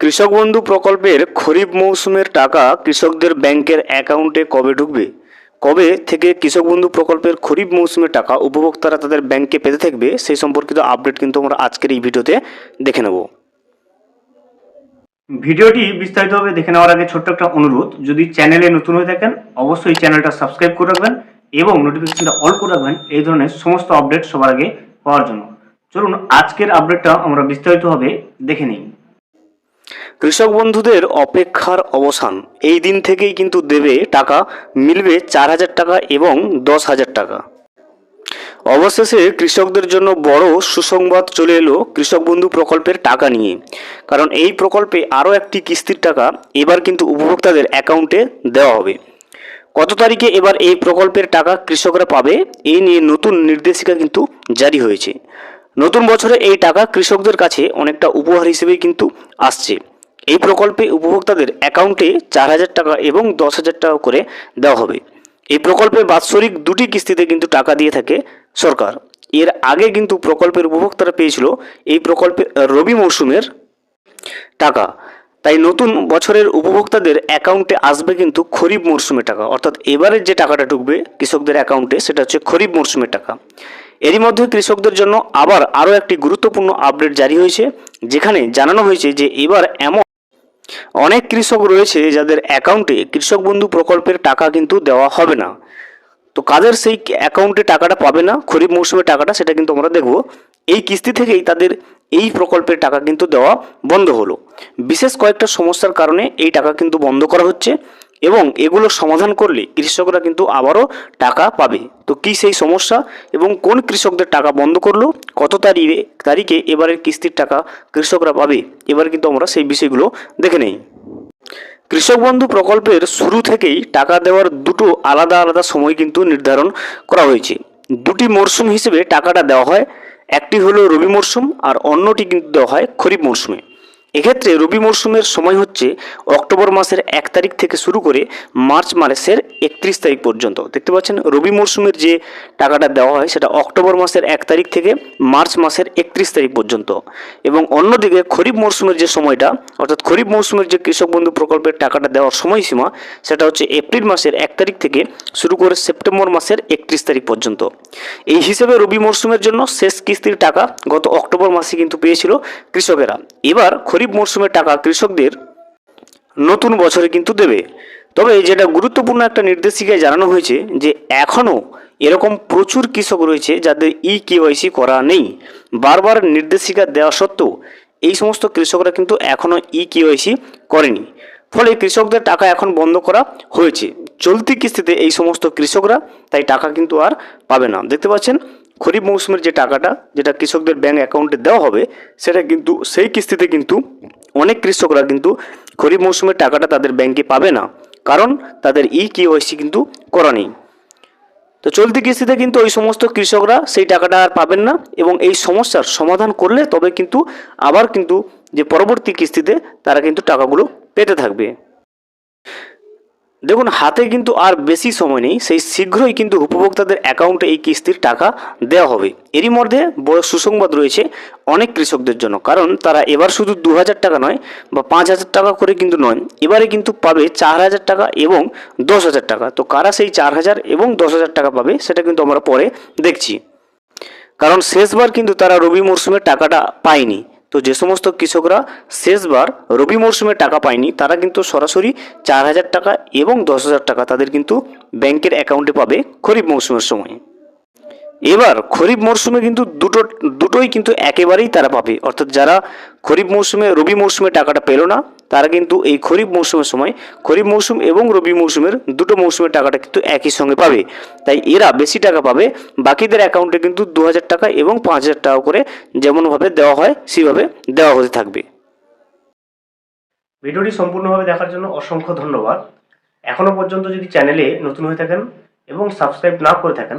কৃষক বন্ধু প্রকল্পের খরিফ মৌসুমের টাকা কৃষকদের ব্যাংকের অ্যাকাউন্টে কবে ঢুকবে? কবে থেকে কৃষক বন্ধু প্রকল্পের খরিফ মৌসুমের টাকা উপভোক্তারা তাদের ব্যাংকে পেতে থাকবে? সেই সম্পর্কিত আপডেট কিন্তু আমরা আজকের এই ভিডিওতে দেখে নেব। ভিডিওটি বিস্তারিতভাবে দেখে নেওয়ার আগে ছোট্ট একটা অনুরোধ, যদি চ্যানেলে নতুন হয়ে থাকেন, অবশ্যই চ্যানেলটা সাবস্ক্রাইব করে রাখবেন এবং নোটিফিকেশনটা অল করে রাখবেন এই ধরনের সমস্ত আপডেট সবার আগে পাওয়ার জন্য। চলুন, আজকের আপডেটটা আমরা বিস্তারিতভাবে দেখে নিই। কৃষক বন্ধুদের অপেক্ষার অবসান। এই দিন থেকেই কিন্তু দেবে টাকা, মিলবে চার হাজার টাকা এবং দশ হাজার টাকা। অবশেষে কৃষকদের জন্য বড় সুসংবাদ চলে এলো কৃষক বন্ধু প্রকল্পের টাকা নিয়ে। কারণ এই প্রকল্পে আরও একটি কিস্তির টাকা এবার কিন্তু উপভোক্তাদের অ্যাকাউন্টে দেওয়া হবে। কত তারিখে এবার এই প্রকল্পের টাকা কৃষকরা পাবে এই নিয়ে নতুন নির্দেশিকা কিন্তু জারি হয়েছে। নতুন বছরে এই টাকা কৃষকদের কাছে অনেকটা উপহার হিসেবেই কিন্তু আসছে। এই প্রকল্পে উপভোক্তাদের অ্যাকাউন্টে চার হাজার টাকা এবং দশ হাজার টাকা করে দেওয়া হবে। এই প্রকল্পে বাৎসরিক দুটি কিস্তিতে কিন্তু টাকা দিয়ে থাকে সরকার। এর আগে কিন্তু প্রকল্পের উপভোক্তারা পেয়েছিল এই প্রকল্পে রবি মৌসুমের টাকা। তাই নতুন বছরের উপভোক্তাদের অ্যাকাউন্টে আসবে কিন্তু খরিফ মরশুমের টাকা। অর্থাৎ এবারের যে টাকাটা ঢুকবে কৃষকদের অ্যাকাউন্টে, সেটা হচ্ছে খরিফ মরশুমের টাকা। এরই মধ্যে কৃষকদের জন্য আবার আরও একটি গুরুত্বপূর্ণ আপডেট জারি হয়েছে, যেখানে জানানো হয়েছে যে এবার এমন অনেক কৃষক রয়েছে যাদের অ্যাকাউন্টে কৃষক বন্ধু প্রকল্পের টাকা কিন্তু দেওয়া হবে না। তো কাদের সেই অ্যাকাউন্টে টাকাটা পাবে না, খরিফ মৌসুমের টাকাটা, সেটা কিন্তু আমরা দেখব। এই কিস্তি থেকেই তাদের এই প্রকল্পের টাকা কিন্তু দেওয়া বন্ধ হলো। বিশেষ কয়েকটা সমস্যার কারণে এই টাকা কিন্তু বন্ধ করা হচ্ছে। এবং এগুলো সমাধান করলে কৃষকরা কিন্তু আবারও টাকা পাবে। তো কী সেই সমস্যা? এবং কোন কৃষকদের টাকা বন্ধ করল? কত তারিখে তারিখে এবারের কিস্তির টাকা কৃষকরা পাবে? এবার কিন্তু আমরা সেই বিষয়গুলো দেখে নেই। কৃষক বন্ধু প্রকল্পের শুরু থেকেই টাকা দেওয়ার দুটো আলাদা আলাদা সময় কিন্তু নির্ধারণ করা হয়েছে। দুটি মরশুম হিসেবে টাকাটা দেওয়া হয়। একটি হলো রবি মরশুম আর অন্যটি কিন্তু দেওয়া হয় খরিফ মরশুমে এক্ষেত্রে রবি মরশুমের সময় হচ্ছে অক্টোবর মাসের এক তারিখ থেকে শুরু করে মার্চ মাসের একত্রিশ তারিখ পর্যন্ত। দেখতে পাচ্ছেন, রবি মরশুমের যে টাকাটা দেওয়া হয় সেটা অক্টোবর মাসের এক তারিখ থেকে মার্চ মাসের একত্রিশ তারিখ পর্যন্ত। এবং অন্যদিকে খরিফ মরশুমের যে সময়টা, অর্থাৎ খরিফ মরশুমের যে কৃষক বন্ধু প্রকল্পের টাকাটা দেওয়ার সময়সীমা, সেটা হচ্ছে এপ্রিল মাসের এক তারিখ থেকে শুরু করে সেপ্টেম্বর মাসের একত্রিশ তারিখ পর্যন্ত। এই হিসেবে রবি মরশুমের জন্য শেষ কিস্তির টাকা গত অক্টোবর মাসে কিন্তু পেয়েছিল কৃষকেরা। এবার খরিফ মরশুমের টাকা কৃষকদের নতুন বছরে কিন্তু দেবে। তবে যেটা গুরুত্বপূর্ণ একটা নির্দেশিকায় জানানো হয়েছে যে এখনও এরকম প্রচুর কৃষক রয়েছে যাদের ই কেওয়াইসি করা নেই। বারবার নির্দেশিকা দেওয়া সত্ত্বেও এই সমস্ত কৃষকরা কিন্তু এখনও ই কেওয়াইসি করেনি। ফলে কৃষকদের টাকা এখন বন্ধ করা হয়েছে। চলতি কিস্তিতে এই সমস্ত কৃষকরা তাই টাকা কিন্তু আর পাবে না। দেখতে পাচ্ছেন খরিফ মৌসুমের যে টাকাটা, যেটা কৃষকদের ব্যাঙ্ক অ্যাকাউন্টে দেওয়া হবে, সেটা কিন্তু, সেই কিস্তিতে কিন্তু অনেক কৃষকরা কিন্তু খরিফ মৌসুমের টাকাটা তাদের ব্যাংকে পাবে না। কারণ তাদের ই কেওয়াইসি কিন্তু করা নেই। তো চলতি কিস্তিতে কিন্তু ওই সমস্ত কৃষকরা সেই টাকাটা আর পাবেন না এবং এই সমস্যার সমাধান করলে তবে কিন্তু আবার কিন্তু যে পরবর্তী কিস্তিতে তারা কিন্তু টাকাগুলো পেতে থাকবে। দেখুন, হাতে কিন্তু আর বেশি সময় নেই। সেই শীঘ্রই কিন্তু উপভোক্তাদের অ্যাকাউন্টে এই কিস্তির টাকা দেওয়া হবে। এরই মধ্যে বড় সুসংবাদ রয়েছে অনেক কৃষকদের জন্য। কারণ তারা এবার শুধু দু হাজার টাকা নয় বা পাঁচ হাজার টাকা করে কিন্তু নয়, এবারে কিন্তু পাবে চার হাজার টাকা এবং দশ হাজার টাকা। তো কারা সেই চার হাজার এবং দশ হাজার টাকা পাবে, সেটা কিন্তু আমরা পরে দেখছি। কারণ শেষবার কিন্তু তারা রবি মরশুমের টাকাটা পায়নি। তো যে সমস্ত কৃষকরা শেষবার রবি মরশুমে টাকা পায়নি, তারা কিন্তু সরাসরি চার হাজার টাকা এবং দশ হাজার টাকা তাদের কিন্তু ব্যাংকের অ্যাকাউন্টে পাবে খরিফ মৌসুমের সময়। এবার খরিফ মরশুমে কিন্তু দুটো, দুটোই কিন্তু একেবারেই তারা পাবে। অর্থাৎ যারা খরিফ মৌসুমে রবি মৌসুমে টাকাটা পেল না, তারা কিন্তু এই খরিফ মৌসুমের সময়, খরিফ মৌসুম এবং রবি মৌসুমের দুটো মৌসুমের টাকাটা কিন্তু একই সঙ্গে পাবে। তাই এরা বেশি টাকা পাবে, বাকিদের অ্যাকাউন্টে কিন্তু দু হাজার টাকা এবং পাঁচ হাজার টাকা করে যেমনভাবে দেওয়া হয় সেইভাবে দেওয়া হতে থাকবে। ভিডিওটি সম্পূর্ণভাবে দেখার জন্য অসংখ্য ধন্যবাদ। এখনও পর্যন্ত যদি চ্যানেলে নতুন হয়ে থাকেন এবং সাবস্ক্রাইব না করে থাকেন